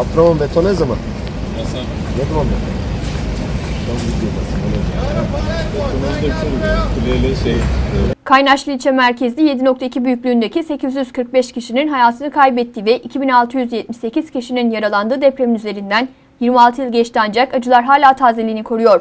Abdurrahman beton ne zaman? Nasıl? Ne zaman beton? Tam videodasın. Kuleyle şey. Kaynaşlı ilçe merkezli 7.2 büyüklüğündeki 845 kişinin hayatını kaybettiği ve 2678 kişinin yaralandığı depremin üzerinden 26 yıl geçti ancak acılar hala tazeliğini koruyor.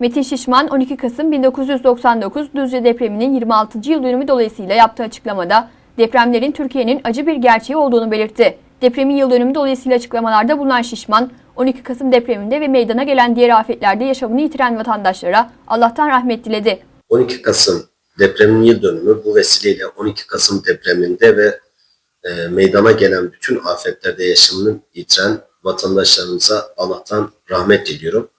Metin Şişman 12 Kasım 1999 Düzce depreminin 26. yıl dönümü dolayısıyla yaptığı açıklamada depremlerin Türkiye'nin acı bir gerçeği olduğunu belirtti. Depremin yıl dönümü dolayısıyla açıklamalarda bulunan Şişman, 12 Kasım depreminde ve meydana gelen diğer afetlerde yaşamını yitiren vatandaşlara Allah'tan rahmet diledi. 12 Kasım depremin yıl dönümü bu vesileyle 12 Kasım depreminde ve e, meydana gelen bütün afetlerde yaşamını yitiren vatandaşlarımıza Allah'tan rahmet diliyorum.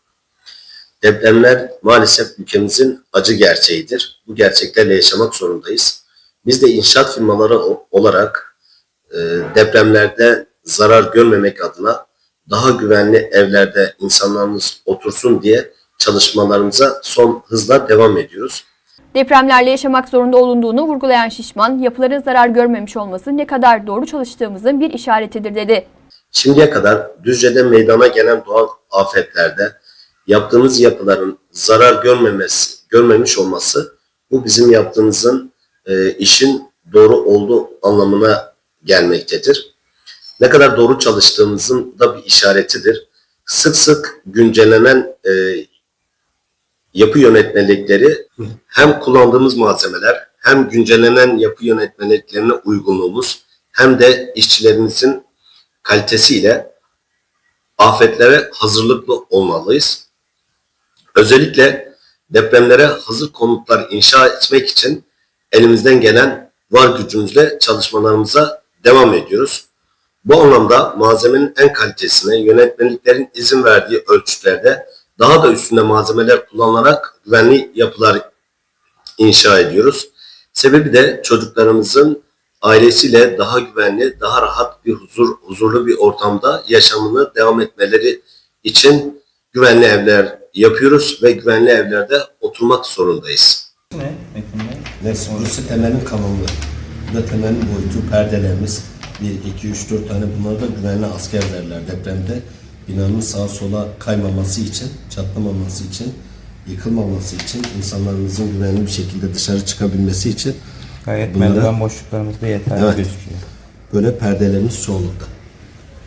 Depremler maalesef ülkemizin acı gerçeğidir. Bu gerçeklerle yaşamak zorundayız. Biz de inşaat firmaları olarak e, depremlerde zarar görmemek adına daha güvenli evlerde insanlarımız otursun diye çalışmalarımıza son hızla devam ediyoruz. Depremlerle yaşamak zorunda olunduğunu vurgulayan Şişman, yapıların zarar görmemiş olması ne kadar doğru çalıştığımızın bir işaretidir dedi. Şimdiye kadar Düzce'de meydana gelen doğal afetlerde yaptığımız yapıların zarar görmemesi, görmemiş olması bu bizim yaptığımızın e, işin doğru olduğu anlamına gelmektedir. Ne kadar doğru çalıştığımızın da bir işaretidir. Sık sık güncellenen e, yapı yönetmelikleri hem kullandığımız malzemeler hem güncellenen yapı yönetmeliklerine uygunluğumuz hem de işçilerimizin kalitesiyle afetlere hazırlıklı olmalıyız. Özellikle depremlere hazır konutlar inşa etmek için elimizden gelen var gücümüzle çalışmalarımıza devam ediyoruz. Bu anlamda malzemenin en kalitesine yönetmeliklerin izin verdiği ölçütlerde daha da üstünde malzemeler kullanılarak güvenli yapılar inşa ediyoruz. Sebebi de çocuklarımızın ailesiyle daha güvenli, daha rahat bir huzur, huzurlu bir ortamda yaşamını devam etmeleri için güvenli evler yapıyoruz ve güvenli evlerde oturmak zorundayız. Ne? Neyse burası temelin kalınlığı. Bu da temelin boyutu, perdelerimiz. 1, 2, 3, 4 tane bunlar da güvenli asker derler depremde. Binanın sağa sola kaymaması için, çatlamaması için, yıkılmaması için, insanlarımızın güvenli bir şekilde dışarı çıkabilmesi için Gayet Bunlara- merdiven boşluklarımız da yeterli Evet. gözüküyor. böyle perdelerimiz çoğunlukta.